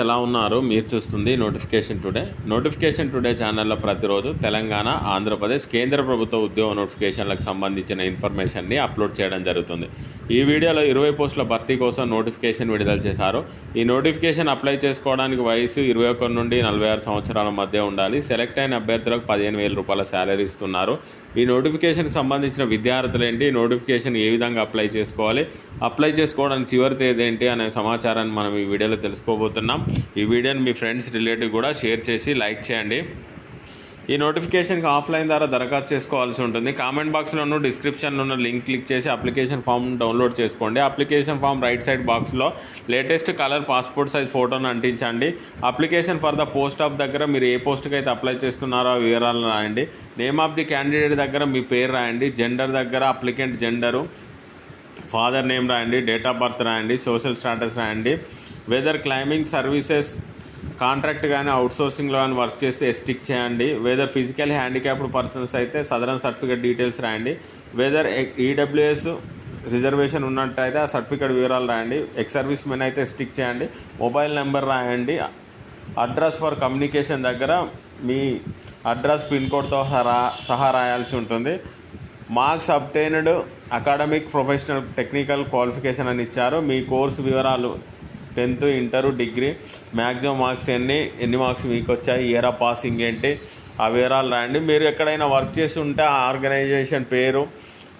ఎలా ఉన్నారు మీరు చూస్తుంది నోటిఫికేషన్ టుడే. నోటిఫికేషన్ టుడే ఛానల్లో ప్రతిరోజు తెలంగాణ ఆంధ్రప్రదేశ్ కేంద్ర ప్రభుత్వ ఉద్యోగ నోటిఫికేషన్లకు సంబంధించిన ఇన్ఫర్మేషన్ని అప్లోడ్ చేయడం జరుగుతుంది. ఈ వీడియోలో ఇరవై పోస్టుల భర్తీ కోసం నోటిఫికేషన్ విడుదల చేశారు. ఈ నోటిఫికేషన్ అప్లై చేసుకోవడానికి వయసు ఇరవై ఒకటి నుండి నలభై ఆరు సంవత్సరాల మధ్య ఉండాలి. సెలెక్ట్ అయిన అభ్యర్థులకు పదిహేను వేల రూపాయల శాలరీ ఇస్తున్నారు. ఈ నోటిఫికేషన్కి సంబంధించిన విద్యార్థులు ఏంటి? నోటిఫికేషన్ ఏ విధంగా అప్లై చేసుకోవాలి? అప్లై చేసుకోవడానికి చివరి తేదీ ఏంటి? అనే సమాచారాన్ని మనం ఈ వీడియోలో తెలుసుకోబోతున్నాం. ఈ వీడియోని మీ ఫ్రెండ్స్ రిలేటివ్ కూడా షేర్ చేసి లైక్ చేయండి. ఈ నోటిఫికేషన్కి ఆఫ్లైన్ ద్వారా దరఖాస్తు చేసుకోవాల్సి ఉంటుంది. కామెంట్ బాక్స్లోను డిస్క్రిప్షన్లో ఉన్న లింక్ క్లిక్ చేసి అప్లికేషన్ ఫామ్ డౌన్లోడ్ చేసుకోండి. అప్లికేషన్ ఫామ్ రైట్ సైడ్ బాక్స్లో లేటెస్ట్ కలర్ పాస్పోర్ట్ సైజ్ ఫోటోను అంటించండి. Application for the post of దగ్గర మీరు ఏ పోస్ట్కి అయితే అప్లై చేస్తున్నారో ఆ వివరాలు రాయండి. నేమ్ ఆఫ్ ది క్యాండిడేట్ దగ్గర మీ పేరు రాయండి. జెండర్ దగ్గర అప్లికెంట్ జెండరు. ఫాదర్ నేమ్ రాయండి. డేట్ ఆఫ్ బర్త్ రాయండి. సోషల్ స్టాటస్ రాయండి. వెదర్ క్లైంబింగ్ సర్వీసెస్ కాంట్రాక్ట్ కానీ అవుట్సోర్సింగ్లో కానీ వర్క్ చేస్తే స్టిక్ చేయండి. వెదర్ ఫిజికల్ హ్యాండిక్యాప్డ్ పర్సన్స్ అయితే సదరన్ సర్టిఫికేట్ డీటెయిల్స్ రాయండి. వెదర్ ఈడబ్ల్యూఎస్ రిజర్వేషన్ ఉన్నట్టయితే ఆ సర్టిఫికేట్ వివరాలు రాయండి. ఎక్స్ సర్వీస్ మెన్ అయితే స్టిక్ చేయండి. మొబైల్ నెంబర్ రాయండి. అడ్రస్ ఫర్ కమ్యూనికేషన్ దగ్గర మీ అడ్రస్ పిన్ కోడ్తో సహా సహా రాయాల్సి ఉంటుంది. Marks obtained academic professional technical qualification అని ఇచ్చారు. మీ కోర్సు వివరాలు tenth inter degree maximum marks ఎన్ని ఎన్ని మార్క్స్ మీకు వచ్చాయి ఇయర్ ఆఫ్ పాసింగ్ ఏంటి ఆ వివరాలు రాయండి. మీరు ఎక్కడైనా వర్క్ చేసి ఉంటే ఆ ఆర్గనైజేషన్ పేరు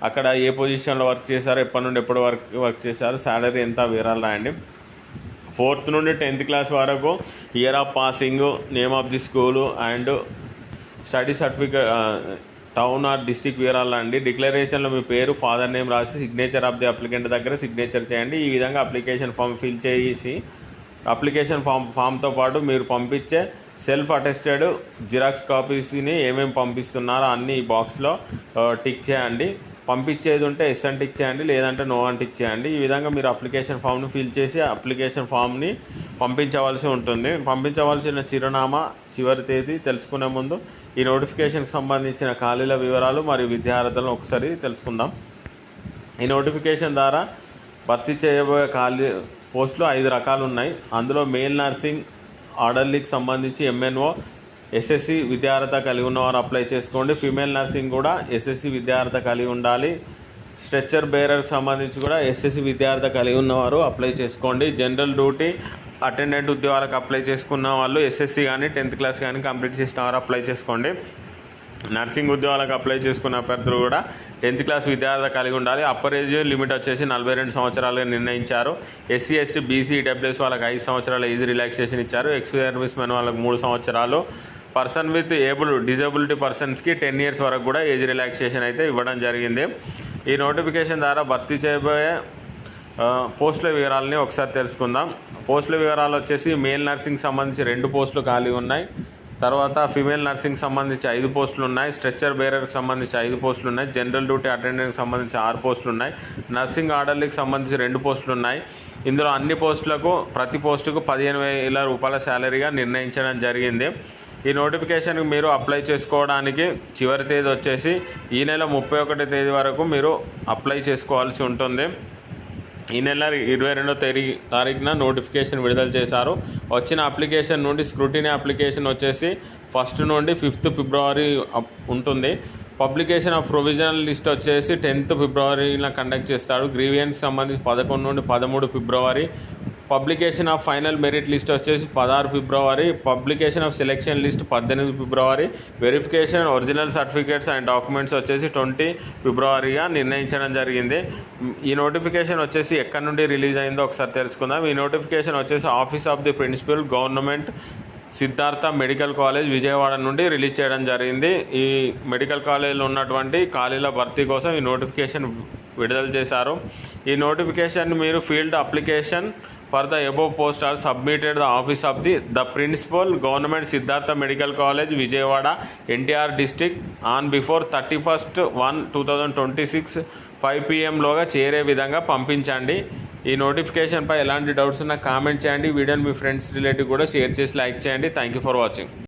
అక్కడ ఏ పొజిషన్లో వర్క్ చేశారు ఎప్పటి నుండి ఎప్పుడు వర్క్ వర్క్ చేశారు శాలరీ ఎంత వివరాలు రాయండి. ఫోర్త్ నుండి టెన్త్ క్లాస్ వరకు year of passing name of the school and study certificate town or district వివరాలు అండి. డిక్లరేషన్లో మీ పేరు ఫాదర్ నేమ్ రాసి సిగ్నేచర్ ఆఫ్ ది అప్లికెంట్ దగ్గర సిగ్నేచర్ చేయండి. ఈ విధంగా అప్లికేషన్ ఫామ్ ఫిల్ చేసి అప్లికేషన్ ఫామ్ ఫామ్తో పాటు మీరు పంపించే సెల్ఫ్ అటెస్టెడ్ జిరాక్స్ కాపీస్ని ఏమేమి పంపిస్తున్నారో అన్ని ఈ బాక్స్లో టిక్ చేయండి. పంపించేది ఉంటే ఎస్ అని టిక్ చేయండి లేదంటే నో అని టిక్ చేయండి. ఈ విధంగా మీరు అప్లికేషన్ ఫామ్ని ఫిల్ చేసి అప్లికేషన్ ఫామ్ని పంపించవలసి ఉంటుంది. పంపించవలసిన చిరునామా చివరి తేదీ తెలుసుకునే ముందు ఈ నోటిఫికేషన్కి సంబంధించిన ఖాళీల వివరాలు మరియు విద్యార్థులను ఒకసారి తెలుసుకుందాం. ఈ నోటిఫికేషన్ ద్వారా భర్తీ చేయబోయే ఖాళీ పోస్టులు ఐదు రకాలు ఉన్నాయి. అందులో మేల్ నర్సింగ్ ఆర్డర్లీకి సంబంధించి ఎంఎన్ఓ ఎస్ఎస్సి విద్యార్హత కలిగి ఉన్నవారు అప్లై చేసుకోండి. ఫీమేల్ నర్సింగ్ కూడా ఎస్ఎస్సి విద్యార్హత కలిగి ఉండాలి. స్ట్రెచ్చర్ బేరర్కి సంబంధించి కూడా ఎస్ఎస్సి విద్యార్థి కలిగి ఉన్నవారు అప్లై చేసుకోండి. జనరల్ డ్యూటీ అటెండెంట్ ఉద్యోగాలకు అప్లై చేసుకున్న వాళ్ళు ఎస్ఎస్సి కానీ టెన్త్ క్లాస్ కానీ కంప్లీట్ చేసిన వారు అప్లై చేసుకోండి. నర్సింగ్ ఉద్యోగాలకు అప్లై చేసుకున్న అభ్యర్థులు కూడా టెన్త్ క్లాస్ విద్యార్థి కలిగి ఉండాలి. అప్పర్ ఏజ్ లిమిట్ వచ్చేసి నలభై రెండు సంవత్సరాలుగా నిర్ణయించారు. ఎస్సీ ఎస్టీ బీసీ డబ్ల్యూఎస్ వాళ్ళకి ఐదు సంవత్సరాల ఈజీ రిలాక్సేషన్ ఇచ్చారు. ఎక్స్ సర్వీస్ మెన్ వాళ్ళకి మూడు సంవత్సరాలు. పర్సన్ విత్ ఏబుల్ డిజబిలిటీ పర్సన్స్కి టెన్ ఇయర్స్ వరకు కూడా ఏజ్ రిలాక్సేషన్ అయితే ఇవ్వడం జరిగింది. ఈ నోటిఫికేషన్ ద్వారా భర్తీ చేయబోయే పోస్టుల వివరాలని ఒకసారి తెలుసుకుందాం. పోస్టుల వివరాలు వచ్చేసి మేల్ నర్సింగ్ సంబంధించి రెండు పోస్టులు ఖాళీ ఉన్నాయి. తర్వాత ఫిమేల్ నర్సింగ్ సంబంధించి ఐదు పోస్టులు ఉన్నాయి. స్ట్రెచ్చర్ బేరర్కి సంబంధించి ఐదు పోస్టులు ఉన్నాయి. జనరల్ డ్యూటీ అటెండెంట్కి సంబంధించి ఆరు పోస్టులు ఉన్నాయి. నర్సింగ్ ఆర్డర్లీకి సంబంధించి రెండు పోస్టులు ఉన్నాయి. ఇందులో అన్ని పోస్టులకు ప్రతి పోస్టుకు పదిహేను వేల రూపాయల శాలరీగా నిర్ణయించడం జరిగింది. ఈ నోటిఫికేషన్కి మీరు అప్లై చేసుకోవడానికి చివరి తేదీ వచ్చేసి ఈ నెల ముప్పై ఒకటి తేదీ వరకు మీరు అప్లై చేసుకోవాల్సి ఉంటుంది. ఈ నెల ఇరవై రెండో తేదీ తారీఖున నోటిఫికేషన్ విడుదల చేశారు. వచ్చిన అప్లికేషన్ నుండి స్క్రూటినీ అప్లికేషన్ వచ్చేసి ఫస్ట్ నుండి ఫిఫ్త్ ఫిబ్రవరి ఉంటుంది. పబ్లికేషన్ ఆఫ్ ప్రొవిజనల్ లిస్ట్ వచ్చేసి టెన్త్ ఫిబ్రవరిలో కండక్ట్ చేస్తాడు. గ్రీవియన్స్ సంబంధించి పదకొండు నుండి పదమూడు ఫిబ్రవరి publication of final merit list వచ్చేసి పదహారు ఫిబ్రవరి పబ్లికేషన్ ఆఫ్ సెలెక్షన్ లిస్ట్ పద్దెనిమిది ఫిబ్రవరి verification original certificates and documents వచ్చేసి ట్వంటీ ఫిబ్రవరిగా నిర్ణయించడం జరిగింది. ఈ నోటిఫికేషన్ వచ్చేసి ఎక్కడి నుండి రిలీజ్ అయిందో ఒకసారి తెలుసుకుందాం. ఈ నోటిఫికేషన్ వచ్చేసి office of the principal government Siddhartha medical college Vijayawada నుండి రిలీజ్ చేయడం జరిగింది. ఈ మెడికల్ కాలేజ్లో ఉన్నటువంటి ఖాళీల భర్తీ కోసం ఈ నోటిఫికేషన్ విడుదల చేశారు. ఈ నోటిఫికేషన్ మీరు filled application for the above post are submitted the office of the the principal government Siddhartha medical college Vijayawada NTR district on before thirty first one two thousand twenty six five పిఎంలోగా చేరే విధంగా పంపించండి. ఈ నోటిఫికేషన్పై ఎలాంటి doubts ఉన్నా comment చేయండి. వీడియోని మీ friends relative కూడా షేర్ చేసి లైక్ చేయండి. Thank you for watching